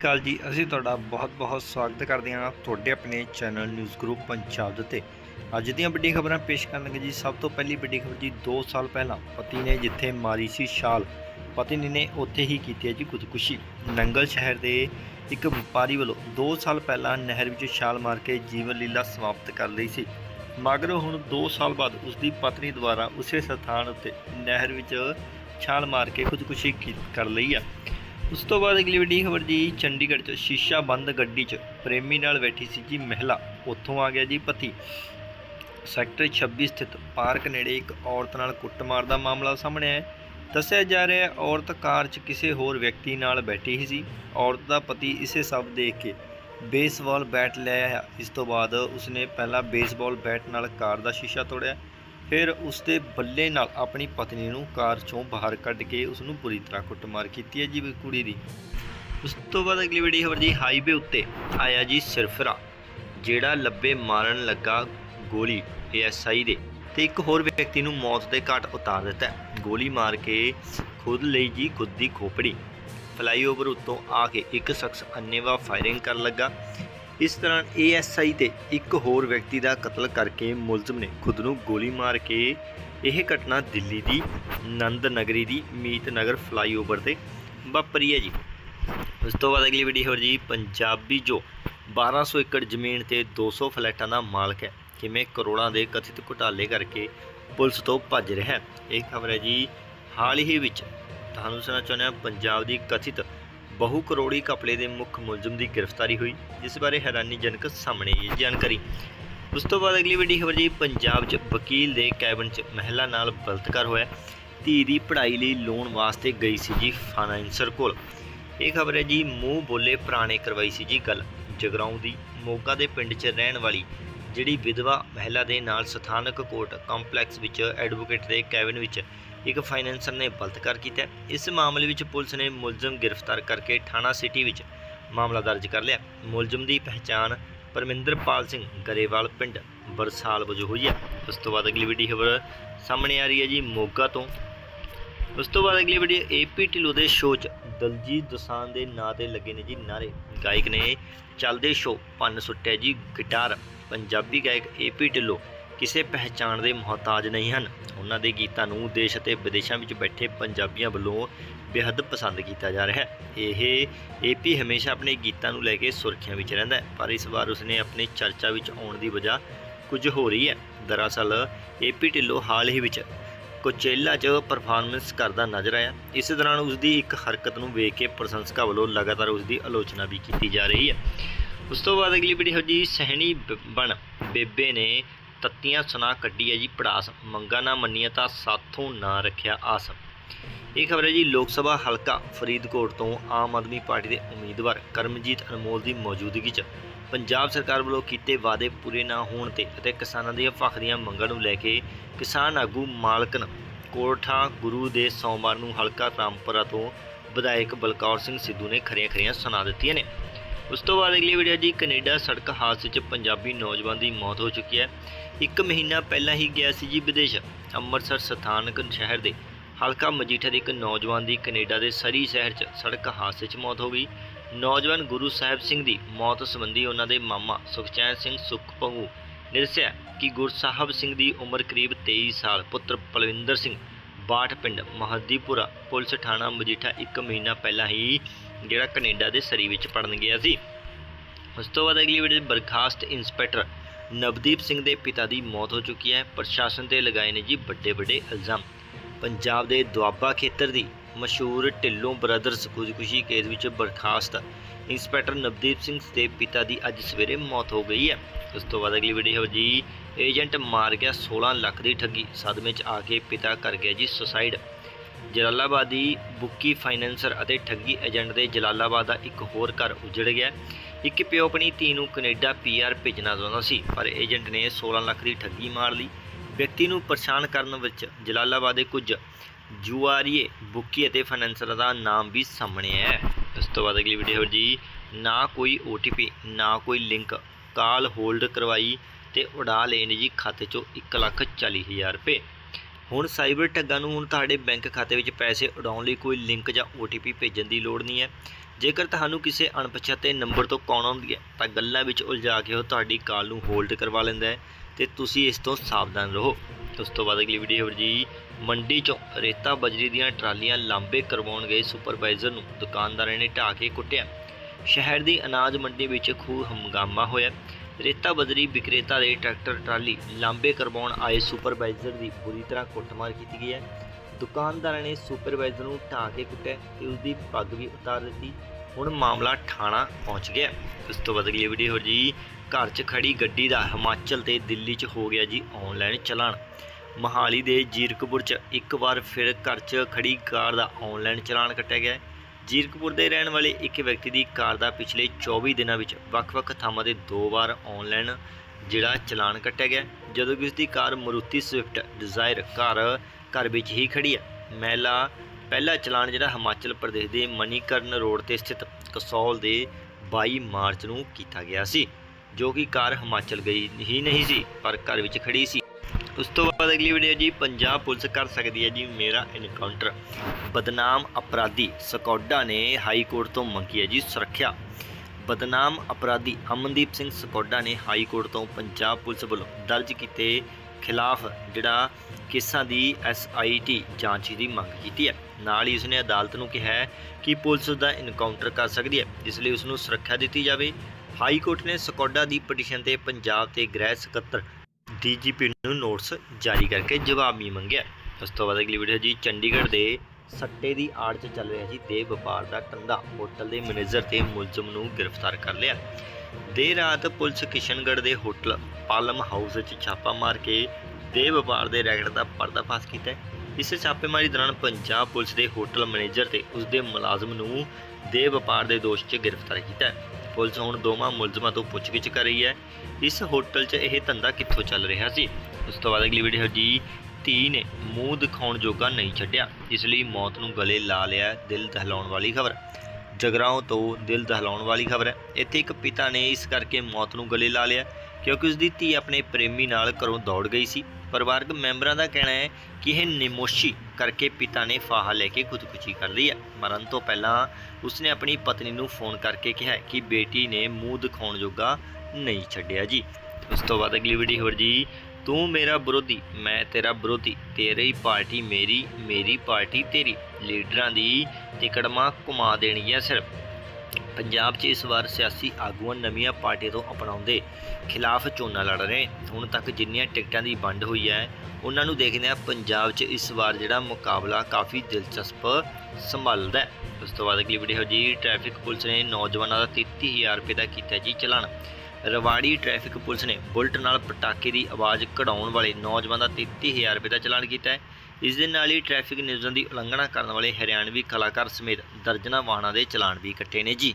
ਕਾਲ ਜੀ, ਅਸੀਂ ਤੁਹਾਡਾ ਬਹੁਤ-ਬਹੁਤ ਸਵਾਗਤ ਕਰਦੇ ਹਾਂ ਤੁਹਾਡੇ ਆਪਣੇ ਚੈਨਲ ਨਿਊਜ਼ ਗਰੁੱਪ ਪੰਜਾਬ ਦੇ ਉੱਤੇ। ਅੱਜ ਦੀਆਂ ਵੱਡੀਆਂ ਖਬਰਾਂ ਪੇਸ਼ ਕਰਨ ਲੱਗੇ ਜੀ। ਸਭ ਤੋਂ ਪਹਿਲੀ ਵੱਡੀ ਖਬਰ ਜੀ 2 ਸਾਲ ਪਹਿਲਾਂ ਪਤੀ ਨੇ ਜਿੱਥੇ ਮਾਰੀ ਸੀ ਛਾਲ ਪਤਨੀ ਨੇ ਉੱਥੇ ਹੀ ਕੀਤੀ ਹੈ ਜੀ ਖੁਦਕੁਸ਼ੀ। ਨੰਗਲ ਸ਼ਹਿਰ ਦੇ ਇੱਕ ਵਪਾਰੀ ਵੱਲੋਂ 2 ਸਾਲ ਪਹਿਲਾਂ ਨਹਿਰ ਵਿੱਚ ਛਾਲ ਮਾਰ ਕੇ ਜੀਵਨ ਲੀਲਾ ਸਮਾਪਤ ਕਰ ਲਈ ਸੀ। ਮਗਰੋਂ ਹੁਣ 2 ਸਾਲ ਬਾਅਦ ਉਸ ਦੀ ਪਤਨੀ ਦੁਆਰਾ ਉਸੇ ਸਥਾਨ ਉੱਤੇ ਨਹਿਰ ਵਿੱਚ ਛਾਲ ਮਾਰ ਕੇ ਖੁਦਕੁਸ਼ੀ ਕੀ- ਕਰ ਲਈ ਆ। ਉਸ ਤੋਂ ਬਾਅਦ ਅਗਲੀ ਵੱਡੀ ਖਬਰ ਜੀ, ਚੰਡੀਗੜ੍ਹ 'ਚ ਸ਼ੀਸ਼ਾ ਬੰਦ ਗੱਡੀ 'ਚ। ਪ੍ਰੇਮੀ ਨਾਲ ਬੈਠੀ ਸੀ ਜੀ ਮਹਿਲਾ। ਉੱਥੋਂ ਆ ਗਿਆ ਜੀ ਪਤੀ। ਸੈਕਟਰ 26 ਸਥਿਤ ਪਾਰਕ ਨੇੜੇ ਇੱਕ ਔਰਤ ਨਾਲ ਕੁੱਟਮਾਰ ਦਾ ਮਾਮਲਾ ਸਾਹਮਣੇ ਆਇਆ। ਦੱਸਿਆ ਜਾ ਰਿਹਾ ਹੈ, ਔਰਤ ਕਾਰ 'ਚ ਕਿਸੇ ਹੋਰ ਵਿਅਕਤੀ ਨਾਲ ਬੈਠੀ ਹੀ ਸੀ। ਔਰਤ ਦਾ ਪਤੀ ਇਸੇ ਸਭ ਦੇਖ ਕੇ ਬੇਸਬਾਲ ਬੈਟ ਲੈ ਆਇਆ। ਇਸ ਤੋਂ ਬਾਅਦ ਉਸਨੇ ਪਹਿਲਾਂ ਬੇਸਬਾਲ ਬੈਟ ਨਾਲ ਕਾਰ ਦਾ ਸ਼ੀਸ਼ਾ ਤੋੜਿਆ। ਫਿਰ ਉਸਦੇ ਬੱਲੇ ਨਾਲ ਆਪਣੀ ਪਤਨੀ ਨੂੰ ਕਾਰ 'ਚੋਂ ਬਾਹਰ ਕੱਢ ਕੇ ਉਸ ਨੂੰ ਬੁਰੀ ਤਰ੍ਹਾਂ ਕੁੱਟਮਾਰ ਕੀਤੀ ਹੈ ਜੀ ਕੁੜੀ ਦੀ। ਉਸ ਤੋਂ ਬਾਅਦ ਅਗਲੀ ਵੀਡੀਓ ਖਬਰ ਜੀ ਹਾਈਵੇ ਉੱਤੇ ਆਇਆ ਜੀ ਸਿਰਫਰਾ, ਜਿਹੜਾ ਲੱਭੇ ਮਾਰਨ ਲੱਗਾ ਗੋਲੀ ਏਐਸਆਈ ਦੇ ਤੇ ਇੱਕ ਹੋਰ ਵਿਅਕਤੀ ਨੂੰ ਮੌਤ ਦੇ ਘਾਟ ਉਤਾਰ ਦਿੱਤਾ ਗੋਲੀ ਮਾਰ ਕੇ ਖੁਦ ਲਈ ਜੀ ਖੁਦ ਦੀ ਖੋਪੜੀ। ਫਲਾਈਓਵਰ ਉੱਤੋਂ ਆ ਕੇ ਇੱਕ ਸ਼ਖਸ ਅੰਨੇਵਾ ਫਾਇਰਿੰਗ ਕਰਨ ਲੱਗਾ। ਇਸ ਤਰ੍ਹਾਂ ਏਐਸਆਈ ਤੇ ਇੱਕ ਹੋਰ ਵਿਅਕਤੀ ਦਾ ਕਤਲ ਕਰਕੇ ਮੁਲਜ਼ਮ ਨੇ ਖੁਦ ਨੂੰ ਗੋਲੀ ਮਾਰ ਕੇ ਇਹ ਘਟਨਾ ਦਿੱਲੀ ਦੀ ਨੰਦ ਨਗਰੀ ਦੀ ਮੀਤ ਨਗਰ ਫਲਾਈਓਵਰ ਤੇ ਵਾਪਰੀ ਹੈ ਜੀ। ਉਸ ਤੋਂ ਬਾਅਦ ਅਗਲੀ ਵੀਡੀਓ ਹੋਰ ਜੀ, ਪੰਜਾਬੀ ਜੋ 1200 ਏਕੜ ਜ਼ਮੀਨ ਤੇ 200 ਫਲੈਟਾਂ ਦਾ ਮਾਲਕ ਹੈ, ਕਿਵੇਂ ਕਰੋੜਾਂ ਦੇ ਕਥਿਤ ਘੁਟਾਲੇ ਕਰਕੇ ਪੁਲਿਸ ਤੋਂ ਭੱਜ ਰਿਹਾ ਹੈ, ਇਹ ਖਬਰ ਹੈ ਜੀ, ਹਾਲ ਹੀ ਵਿੱਚ। ਤੁਹਾਨੂੰ ਦੱਸਣਾ ਚਾਹੁੰਦੇ ਹਾਂ, ਪੰਜਾਬ ਦੀ ਕਥਿਤ ਬਹੁ ਕਰੋੜੀ ਘਪਲੇ ਦੇ ਮੁੱਖ ਮੁਲਜ਼ਮ ਦੀ ਗ੍ਰਿਫਤਾਰੀ ਹੋਈ, ਜਿਸ ਬਾਰੇ ਹੈਰਾਨੀਜਨਕ ਸਾਹਮਣੇ ਆਈ ਹੈ ਜਾਣਕਾਰੀ। ਉਸ ਤੋਂ ਬਾਅਦ ਅਗਲੀ ਵੱਡੀ ਖਬਰ ਜੀ, ਪੰਜਾਬ 'ਚ ਵਕੀਲ ਦੇ ਕੈਬਨ 'ਚ ਮਹਿਲਾ ਨਾਲ ਬਲਾਤਕਾਰ ਹੋਇਆ। ਧੀ ਦੀ ਪੜ੍ਹਾਈ ਲਈ ਲੋਨ ਵਾਸਤੇ ਗਈ ਸੀ ਜੀ ਫਾਈਨੈਂਸਰ ਕੋਲ। ਇਹ ਖਬਰ ਹੈ ਜੀ, ਮੂੰਹ ਬੋਲੇ ਪੁਰਾਣੇ ਕਰਵਾਈ ਸੀ ਜੀ ਗੱਲ। ਜਗਰਾਉਂ ਦੀ ਮੋਗਾ ਦੇ ਪਿੰਡ 'ਚ ਰਹਿਣ ਵਾਲੀ ਜਿਹੜੀ ਵਿਧਵਾ ਮਹਿਲਾ ਦੇ ਨਾਲ ਸਥਾਨਕ ਕੋਰਟ ਕੰਪਲੈਕਸ ਵਿੱਚ ਐਡਵੋਕੇਟ ਦੇ ਕੈਬਿਨ ਵਿੱਚ ਇੱਕ ਫਾਈਨੈਂਸਰ ਨੇ ਬਲਾਤਕਾਰ ਕੀਤਾ ਇਸ ਮਾਮਲੇ ਵਿੱਚ ਪੁਲਿਸ ਨੇ ਮੁਲਜ਼ਮ ਗ੍ਰਿਫਤਾਰ ਕਰਕੇ ਥਾਣਾ ਸਿਟੀ ਵਿੱਚ ਮਾਮਲਾ ਦਰਜ ਕਰ ਲਿਆ। ਮੁਲਜ਼ਮ ਦੀ ਪਹਿਚਾਣ ਪਰਮਿੰਦਰਪਾਲ ਸਿੰਘ ਗਰੇਵਾਲ ਪਿੰਡ ਬਰਸਾਲ ਵਜੋਂ ਹੋਈ ਹੈ। ਉਸ ਤੋਂ ਬਾਅਦ ਅਗਲੀ ਵੱਡੀ ਖਬਰ ਸਾਹਮਣੇ ਆ ਰਹੀ ਹੈ ਜੀ ਮੋਗਾ ਤੋਂ। ਉਸ ਤੋਂ ਬਾਅਦ ਅਗਲੀ ਵੀਡੀਓ ਏਪੀ ਢਿੱਲੋਂ ਦੇ ਸ਼ੋਅ 'ਚ ਦਲਜੀਤ ਦੋਸਾਂਝ ਦੇ ਨਾਂ ਤੇ ਲੱਗੇ ਨੇ ਜੀ ਨਾਰੇ ਗਾਇਕ ਨੇ ਚੱਲਦੇ ਸ਼ੋਅ ਪੰਨ ਸੁੱਟਿਆ ਜੀ ਗਿਟਾਰ। ਪੰਜਾਬੀ ਗਾਇਕ ਏਪੀ ਢਿੱਲੋਂ ਕਿਸੇ ਪਹਿਚਾਣ ਦੇ ਮੁਹਤਾਜ ਨਹੀਂ ਹਨ। ਉਹਨਾਂ ਦੇ ਗੀਤਾਂ ਨੂੰ ਦੇਸ਼ ਅਤੇ ਵਿਦੇਸ਼ਾਂ ਵਿੱਚ ਬੈਠੇ ਪੰਜਾਬੀਆਂ ਵੱਲੋਂ ਬੇਹੱਦ ਪਸੰਦ ਕੀਤਾ ਜਾ ਰਿਹਾ ਹੈ। ਇਹ ਏਪੀ ਹਮੇਸ਼ਾ ਆਪਣੇ ਗੀਤਾਂ ਨੂੰ ਲੈ ਕੇ ਸੁਰਖੀਆਂ ਵਿੱਚ ਰਹਿੰਦਾ ਹੈ, ਪਰ ਇਸ ਵਾਰ ਉਸਨੇ ਆਪਣੇ ਚਰਚਾ ਵਿੱਚ ਆਉਣ ਦੀ ਵਜ੍ਹਾ ਕੁਝ ਹੋ ਰਹੀ ਹੈ। ਦਰਅਸਲ ਏਪੀ ਢਿੱਲੋਂ ਹਾਲ ਹੀ ਵਿੱਚ ਕੋਚੇਲਾ 'ਚ ਪਰਫਾਰਮੈਂਸ ਕਰਦਾ ਨਜ਼ਰ ਆਇਆ। ਇਸ ਦੌਰਾਨ ਉਸ ਦੀ ਇੱਕ ਹਰਕਤ ਨੂੰ ਵੇਖ ਕੇ ਪ੍ਰਸ਼ੰਸਕਾਂ ਵੱਲੋਂ ਲਗਾਤਾਰ ਉਸ ਦੀ ਆਲੋਚਨਾ ਵੀ ਕੀਤੀ ਜਾ ਰਹੀ ਹੈ। ਉਸ ਤੋਂ ਬਾਅਦ ਅਗਲੀ ਵੀਡੀਓ ਜੀ ਸਹਿਣੀ ਬਣ ਬੇਬੇ ਨੇ ਤੱਤੀਆਂ ਸੁਣਾ ਕੱਢੀ ਹੈ ਜੀ ਪੜਾਸ। ਮੰਗਾ ਨਾ ਮੰਨੀਆਂ ਤਾਂ ਸਾਥੋਂ ਨਾ ਰੱਖਿਆ ਆਸ। ਇਹ ਖਬਰ ਹੈ ਜੀ ਲੋਕ ਸਭਾ ਹਲਕਾ ਫਰੀਦਕੋਟ ਤੋਂ ਆਮ ਆਦਮੀ ਪਾਰਟੀ ਦੇ ਉਮੀਦਵਾਰ ਕਰਮਜੀਤ ਅਨਮੋਲ ਦੀ ਮੌਜੂਦਗੀ 'ਚ ਪੰਜਾਬ ਸਰਕਾਰ ਵੱਲੋਂ ਕੀਤੇ ਵਾਅਦੇ ਪੂਰੇ ਨਾ ਹੋਣ ਤੇ ਅਤੇ ਕਿਸਾਨਾਂ ਦੀਆਂ ਭੱਖ ਦੀਆਂ ਮੰਗਾਂ ਨੂੰ ਲੈ ਕੇ ਕਿਸਾਨ ਆਗੂ ਮਾਲਕਨ ਕੋਠਾ ਗੁਰੂ ਦੇ ਸੋਮਵਾਰ ਨੂੰ ਹਲਕਾ ਰਾਮਪੁਰਾ ਤੋਂ ਵਿਧਾਇਕ ਬਲਕੌਰ ਸਿੰਘ ਸਿੱਧੂ ਨੇ ਖਰੀਆਂ ਖਰੀਆਂ ਸੁਣਾ ਦਿੱਤੀਆਂ ਨੇ। ਉਸ ਤੋਂ ਬਾਅਦ ਅਗਲੀ ਵੀਡੀਓ ਜੀ ਕੈਨੇਡਾ ਸੜਕ ਹਾਦਸੇ 'ਚ ਪੰਜਾਬੀ ਨੌਜਵਾਨ ਦੀ ਮੌਤ ਹੋ ਚੁੱਕੀ ਹੈ। ਇੱਕ ਮਹੀਨਾ ਪਹਿਲਾਂ ਹੀ ਗਿਆ ਸੀ ਜੀ ਵਿਦੇਸ਼, ਅੰਮ੍ਰਿਤਸਰ ਸਥਾਨਕ ਸ਼ਹਿਰ ਦੇ ਹਲਕਾ ਮਜੀਠਾ ਦੇ ਇੱਕ ਨੌਜਵਾਨ ਦੀ ਕੈਨੇਡਾ ਦੇ ਸਰੀ ਸ਼ਹਿਰ 'ਚ ਸੜਕ ਹਾਦਸੇ 'ਚ ਮੌਤ ਹੋ ਗਈ। ਨੌਜਵਾਨ ਗੁਰੂ ਸਾਹਿਬ ਸਿੰਘ ਦੀ ਮੌਤ ਸੰਬੰਧੀ ਉਹਨਾਂ ਦੇ ਮਾਮਾ ਸੁਖਚੈਨ ਸਿੰਘ ਸੁਖਪੰਗੂ ਨੇ ਦੱਸਿਆ ਕਿ ਗੁਰਸਾਹਿਬ ਸਿੰਘ ਦੀ ਉਮਰ ਕਰੀਬ 23 ਸਾਲ, ਪੁੱਤਰ ਪਲਵਿੰਦਰ ਸਿੰਘ ਬਾਠ ਪਿੰਡ ਮਹਦੀਪੁਰਾ ਪੁਲਿਸ ਥਾਣਾ ਮਜੀਠਾ ਇੱਕ ਮਹੀਨਾ ਪਹਿਲਾਂ ਹੀ ਜਿਹੜਾ ਕੈਨੇਡਾ ਦੇ ਸਰੀ ਵਿੱਚ ਪੜਨ ਗਿਆ ਸੀ। ਉਸ ਤੋਂ ਬਾਅਦ ਅਗਲੀ ਵੀਡੀਓ ਬਰਖਾਸਤ ਇੰਸਪੈਕਟਰ ਨਵਦੀਪ ਸਿੰਘ ਦੇ ਪਿਤਾ ਦੀ ਮੌਤ ਹੋ ਚੁੱਕੀ ਹੈ। ਪ੍ਰਸ਼ਾਸਨ ਤੇ ਲਗਾਏ ਨੇ ਜੀ ਵੱਡੇ ਵੱਡੇ ਇਲਜ਼ਾਮ। ਪੰਜਾਬ ਦੇ ਦੁਆਬਾ ਖੇਤਰ ਦੀ ਮਸ਼ਹੂਰ ਢਿੱਲੋਂ ਬ੍ਰਦਰਜ਼ ਖੁਦਕੁਸ਼ੀ ਕੇਸ ਵਿੱਚ ਬਰਖਾਸਤ। ਇੰਸਪੈਕਟਰ ਨਵਦੀਪ ਸਿੰਘ ਦੇ ਪਿਤਾ ਦੀ ਅੱਜ ਸਵੇਰੇ ਮੌਤ ਹੋ ਗਈ ਹੈ। ਉਸ ਤੋਂ ਬਾਅਦ ਅਗਲੀ ਵੀਡੀਓ ਜੀ ਏਜੰਟ ਮਾਰ ਗਿਆ 16 ਲੱਖ ਦੀ ਠੱਗੀ। ਸਦਮੇ 'ਚ ਆ ਕੇ ਪਿਤਾ ਕਰ ਗਿਆ ਜੀ ਸੁਸਾਈਡ। ਜਲਾਲਾਬਾਦੀ ਬੁੱਕੀ ਫਾਈਨੈਂਸਰ ਅਤੇ ਠੱਗੀ ਏਜੰਟ ਦੇ ਜਲਾਲਾਬਾਦ ਦਾ ਇੱਕ ਹੋਰ ਘਰ ਉਜੜ ਗਿਆ। ਇੱਕ ਪਿਓ ਆਪਣੀ ਧੀ ਨੂੰ ਕੈਨੇਡਾ ਪੀਆਰ ਭੇਜਣਾ ਚਾਹੁੰਦਾ ਸੀ, ਪਰ ਏਜੰਟ ਨੇ 16 ਲੱਖ ਦੀ ਠੱਗੀ ਮਾਰ ਲਈ। ਵਿਅਕਤੀ ਨੂੰ ਪਰੇਸ਼ਾਨ ਕਰਨ ਵਿੱਚ ਜਲਾਲਾਬਾਦ ਦੇ ਕੁਝ ਜੁਆਰੀਏ ਬੁੱਕੀ ਅਤੇ ਫਾਈਨੈਂਸਰ ਦਾ ਨਾਮ ਵੀ ਸਾਹਮਣੇ ਆਇਆ ਇਸ ਤੋਂ ਬਾਅਦ ਅਗਲੀ ਵੀਡੀਓ ਜੀ, ਨਾ ਕੋਈ OTP ਨਾ ਕੋਈ ਲਿੰਕ ਕਾਲ ਹੋਲਡ ਕਰਵਾਈ ਤੇ ਉਡਾ ਲੈਣ ਜੀ ਖਾਤੇ ਚੋਂ 140000 ਰੁਪਏ। ਹੁਣ ਸਾਈਬਰ ਠੱਗਾਂ ਨੂੰ ਹੁਣ ਤੁਹਾਡੇ ਬੈਂਕ ਖਾਤੇ ਵਿੱਚ ਪੈਸੇ ਉਡਾਉਣ ਲਈ ਕੋਈ ਲਿੰਕ ਜਾਂ OTP ਭੇਜਣ ਦੀ ਲੋੜ ਨਹੀਂ ਹੈ। ਜੇਕਰ ਤੁਹਾਨੂੰ ਕਿਸੇ ਅਣਪਛਾਤੇ ਨੰਬਰ ਤੋਂ ਕਾਲ ਆਉਂਦੀ ਹੈ, ਤਾਂ ਗੱਲਾਂ ਵਿੱਚ ਉਲਝਾ ਕੇ ਉਹ ਤੁਹਾਡੀ ਕਾਲ ਨੂੰ ਹੋਲਡ ਕਰਵਾ ਲੈਂਦਾ ਹੈ ਤੇ ਤੁਸੀਂ ਇਸ ਤੋਂ ਸਾਵਧਾਨ ਰਹੋ। ਉਸ ਤੋਂ ਬਾਅਦ ਅਗਲੀ ਵੀਡੀਓ ਖਬਰ ਜੀ, ਮੰਡੀ ਚੋਂ ਰੇਤਾ ਬਜਰੀ ਦੀਆਂ ਟਰਾਲੀਆਂ ਲਾਂਬੇ ਕਰਵਾਉਣ ਗਏ ਸੁਪਰਵਾਈਜ਼ਰ ਨੂੰ ਦੁਕਾਨਦਾਰਾਂ ਨੇ ਢਾਹ ਕੇ ਕੁੱਟਿਆ। ਸ਼ਹਿਰ ਦੀ ਅਨਾਜ ਮੰਡੀ ਵਿੱਚ ਖੂਹ ਹੰਗਾਮਾ ਹੋਇਆ। ਰੇਤਾ ਬਦਰੀ ਵਿਕਰੇਤਾ ਦੇ ਟਰੈਕਟਰ ਟਰਾਲੀ ਲਾਂਬੇ ਕਰਵਾਉਣ ਆਏ ਸੁਪਰਵਾਈਜ਼ਰ ਦੀ ਬੁਰੀ ਤਰ੍ਹਾਂ ਕੁੱਟਮਾਰ ਕੀਤੀ ਗਈ ਹੈ। ਦੁਕਾਨਦਾਰਾਂ ਨੇ ਸੁਪਰਵਾਈਜ਼ਰ ਨੂੰ ਢਾਹ ਕੇ ਕੁੱਟਿਆ ਤੇ ਉਸ ਦੀ ਪੱਗ ਵੀ ਉਤਾਰ ਦਿੱਤੀ। ਹੁਣ ਮਾਮਲਾ ਥਾਣਾ ਪਹੁੰਚ ਗਿਆ। ਉਸ ਤੋਂ ਬਾਅਦ ਅਗਲੀ ਵੀਡੀਓ ਜੀ, ਘਰ 'ਚ ਖੜੀ ਗੱਡੀ ਦਾ ਹਿਮਾਚਲ ਤੇ ਦਿੱਲੀ 'ਚ ਹੋ ਗਿਆ ਜੀ ਆਨਲਾਈਨ ਚਲਾਨ। ਮਹਾਲੀ ਦੇ ਜੀਰਕਪੁਰ 'ਚ ਇੱਕ ਵਾਰ ਫਿਰ ਘਰ 'ਚ ਖੜੀ ਕਾਰ ਦਾ ਆਨਲਾਈਨ ਚਲਾਨ ਕੱਟਿਆ ਗਿਆ ਜੀਰਕਪੁਰ ਦੇ ਰਹਿਣ ਵਾਲੇ ਇੱਕ ਵਿਅਕਤੀ ਦੀ ਕਾਰ ਦਾ ਪਿਛਲੇ 24 ਦਿਨਾਂ ਵਿੱਚ ਵੱਖ-ਵੱਖ ਥਾਵਾਂ ਤੇ ਦੋ ਵਾਰ ਆਨਲਾਈਨ ਜਿਹੜਾ ਚਲਾਨ ਕੱਟਿਆ ਗਿਆ। ਜਦੋਂ ਕਿ ਉਸ ਦੀ car Maruti Swift Dzire car ਘਰ ਵਿੱਚ ਹੀ ਖੜੀ ਹੈ। ਮਹਿਲਾ ਪਹਿਲਾ ਚਲਾਨ ਜਿਹੜਾ ਹਿਮਾਚਲ ਪ੍ਰਦੇਸ਼ ਦੇ ਮਨੀਕਰਨ ਰੋਡ ਤੇ ਸਥਿਤ ਕਸੌਲ ਦੇ 22 ਮਾਰਚ ਨੂੰ ਕੀਤਾ ਗਿਆ ਸੀ, ਜੋ ਕਿ ਕਾਰ ਹਿਮਾਚਲ ਗਈ ਹੀ ਨਹੀਂ ਸੀ, ਪਰ ਘਰ ਵਿੱਚ ਖੜੀ ਸੀ। ਉਸ ਤੋਂ ਬਾਅਦ ਅਗਲੀ ਵੀਡੀਓ ਜੀ ਪੰਜਾਬ ਪੁਲਿਸ ਕਰ ਸਕਦੀ ਹੈ ਜੀ ਮੇਰਾ ਇਨਕਾਊਂਟਰ ਬਦਨਾਮ ਅਪਰਾਧੀ ਸਕੌਡਾ ਨੇ ਹਾਈ ਕੋਰਟ ਤੋਂ ਮੰਗੀ ਹੈ ਜੀ ਸੁਰੱਖਿਆ। ਬਦਨਾਮ ਅਪਰਾਧੀ ਅਮਨਦੀਪ ਸਿੰਘ ਸਕੌਡਾ ਨੇ ਹਾਈ ਕੋਰਟ ਤੋਂ ਪੰਜਾਬ ਪੁਲਿਸ ਵੱਲੋਂ ਦਰਜ ਕੀਤੇ ਖਿਲਾਫ ਜਿਹੜਾ ਕੇਸਾਂ ਦੀ ਐਸਆਈਟੀ ਜਾਂਚ ਦੀ ਮੰਗ ਕੀਤੀ ਹੈ। ਨਾਲ ਹੀ ਉਸਨੇ ਅਦਾਲਤ ਨੂੰ ਕਿਹਾ ਹੈ ਕਿ ਪੁਲਿਸ ਉਸ ਦਾ ਇਨਕਾਊਂਟਰ ਕਰ ਸਕਦੀ ਹੈ, ਇਸ ਲਈ ਉਸ ਨੂੰ ਸੁਰੱਖਿਆ ਦਿੱਤੀ ਜਾਵੇ। ਹਾਈ ਕੋਰਟ ਨੇ ਸਕੌਡਾ ਦੀ ਪਟੀਸ਼ਨ ਤੇ ਪੰਜਾਬ ਤੇ ਗ੍ਰਹਿ ਸਕੱਤਰ ਡੀਜੀਪੀ ਨੂੰ ਨੋਟਿਸ ਜਾਰੀ ਕਰਕੇ ਜਵਾਬ ਵੀ ਮੰਗਿਆ। ਉਸ ਤੋਂ ਬਾਅਦ ਅਗਲੀ ਵੀਡੀਓ ਜੀ ਚੰਡੀਗੜ੍ਹ ਦੇ ਸੱਟੇ ਦੀ ਆੜ 'ਚ ਚੱਲ ਰਿਹਾ ਸੀ ਦੇ ਵਪਾਰ ਦਾ ਧੰਦਾ। ਹੋਟਲ ਦੇ ਮੈਨੇਜਰ ਤੇ ਮੁਲਜ਼ਮ ਨੂੰ ਗ੍ਰਿਫਤਾਰ ਕਰ ਲਿਆ। ਦੇਰ ਰਾਤ ਪੁਲਿਸ ਕਿਸ਼ਨਗੜ੍ਹ ਦੇ ਹੋਟਲ ਪਾਲਮ ਹਾਊਸ ਵਿੱਚ ਛਾਪਾ ਮਾਰ ਕੇ ਦੇ ਵਪਾਰ ਦੇ ਰੈਕਟ ਦਾ ਪਰਦਾਫਾਸ਼ ਕੀਤਾ ਇਸ ਛਾਪੇਮਾਰੀ ਦੌਰਾਨ ਪੰਜਾਬ ਪੁਲਿਸ ਦੇ ਹੋਟਲ ਮੈਨੇਜਰ ਤੇ ਉਸ ਦੇ ਮੁਲਾਜ਼ਮ ਨੂੰ ਦੇ ਵਪਾਰ ਦੇ ਦੋਸ਼ 'ਚ ਗ੍ਰਿਫਤਾਰ ਕੀਤਾ ਪੁਲਿਸ ਹੁਣ ਦੋਵਾਂ ਮੁਲਜ਼ਮਾਂ ਤੋਂ ਪੁੱਛਗਿੱਛ ਕਰ ਰਹੀ ਹੈ। ਇਸ ਹੋਟਲ 'ਚ ਇਹ ਧੰਦਾ ਕਿੱਥੋਂ ਚੱਲ ਰਿਹਾ ਸੀ? ਉਸ ਤੋਂ ਬਾਅਦ ਅਗਲੀ ਵੀਡੀਓ ਜੀ, ਧੀ ਨੇ ਮੂੰਹ ਦਿਖਾਉਣ ਜੋਗਾ ਨਹੀਂ ਛੱਡਿਆ। ਇਸ ਲਈ ਮੌਤ ਨੂੰ ਗਲੇ ਲਾ ਲਿਆ ਦਿਲ ਦਹਿਲਾਉਣ ਵਾਲੀ ਖਬਰ। ਜਗਰਾਉਂ ਤੋਂ ਦਿਲ ਦਹਿਲਾਉਣ ਵਾਲੀ ਖਬਰ ਹੈ। ਇੱਥੇ ਇੱਕ ਪਿਤਾ ਨੇ ਇਸ ਕਰਕੇ ਮੌਤ ਨੂੰ ਗਲੇ ਲਾ ਲਿਆ ਕਿਉਂਕਿ ਉਸ ਦੀ ਧੀ ਆਪਣੇ ਪ੍ਰੇਮੀ ਨਾਲ ਘਰੋਂ ਦੌੜ ਗਈ ਸੀ। ਪਰਿਵਾਰਕ ਮੈਂਬਰਾਂ ਦਾ ਕਹਿਣਾ ਹੈ ਕਿ ਇਹ ਨਿਮੋਸ਼ੀ ਕਰਕੇ ਪਿਤਾ ਨੇ ਫਾਹਾ ਲੈ ਕੇ ਖੁਦਕੁਸ਼ੀ ਕਰ ਲਈ ਹੈ। ਮਰਨ ਤੋਂ ਪਹਿਲਾਂ ਉਸਨੇ ਆਪਣੀ ਪਤਨੀ ਨੂੰ ਫੋਨ ਕਰਕੇ ਕਿਹਾ ਕਿ ਬੇਟੀ ਨੇ ਮੂੰਹ ਦਿਖਾਉਣ ਜੋਗਾ ਨਹੀਂ ਛੱਡਿਆ ਜੀ। ਉਸ ਤੋਂ ਬਾਅਦ ਅਗਲੀ ਵੀਡੀਓ ਹੋਰ ਜੀ, ਤੂੰ ਮੇਰਾ ਵਿਰੋਧੀ, ਮੈਂ ਤੇਰਾ ਵਿਰੋਧੀ, ਤੇਰੀ ਪਾਰਟੀ ਮੇਰੀ ਮੇਰੀ ਪਾਰਟੀ ਤੇਰੀ। ਲੀਡਰਾਂ ਦੀ ਟਿਕੜਮਾਂ ਘੁਮਾ ਦੇਣੀ ਹੈ ਸਿਰਫ। ਪੰਜਾਬ 'ਚ ਇਸ ਵਾਰ ਸਿਆਸੀ ਆਗੂਆਂ ਨਵੀਆਂ ਪਾਰਟੀਆਂ ਤੋਂ ਅਪਣਾਉਂਦੇ ਖਿਲਾਫ ਚੋਣਾਂ ਲੜ ਰਹੇ ਹੁਣ ਤੱਕ ਜਿੰਨੀਆਂ ਟਿਕਟਾਂ ਦੀ ਵੰਡ ਹੋਈ ਹੈ, ਉਹਨਾਂ ਨੂੰ ਦੇਖਦੇ ਆ ਪੰਜਾਬ 'ਚ ਇਸ ਵਾਰ ਜਿਹੜਾ ਮੁਕਾਬਲਾ ਕਾਫੀ ਦਿਲਚਸਪ ਸੰਭਾਲਦਾ ਉਸ ਤੋਂ ਬਾਅਦ ਅਗਲੀ ਵੀਡੀਓ ਜੀ ਟ੍ਰੈਫਿਕ ਪੁਲਿਸ ਨੇ ਨੌਜਵਾਨਾਂ ਦਾ 33000 ਰੁਪਏ ਦਾ ਕੀਤਾ ਜੀ ਚਲਾਨ। ਰਵਾੜੀ ਟ੍ਰੈਫਿਕ ਪੁਲਿਸ ਨੇ ਬੁਲਟ ਨਾਲ ਪਟਾਕੇ ਦੀ ਆਵਾਜ਼ ਕਢਾਉਣ ਵਾਲੇ ਨੌਜਵਾਨ ਦਾ 33000 ਰੁਪਏ ਦਾ ਚਲਾਨ ਕੀਤਾ ਹੈ। ਇਸ ਦੇ ਨਾਲ ਹੀ ਟ੍ਰੈਫਿਕ ਨਿਯਮਾਂ ਦੀ ਉਲੰਘਣਾ ਕਰਨ ਵਾਲੇ ਹਰਿਆਣਵੀ ਕਲਾਕਾਰ ਸਮੇਤ ਦਰਜਨਾਂ ਵਾਹਨਾਂ ਦੇ ਚਲਾਨ ਵੀ ਕੱਟੇ ਨੇ ਜੀ।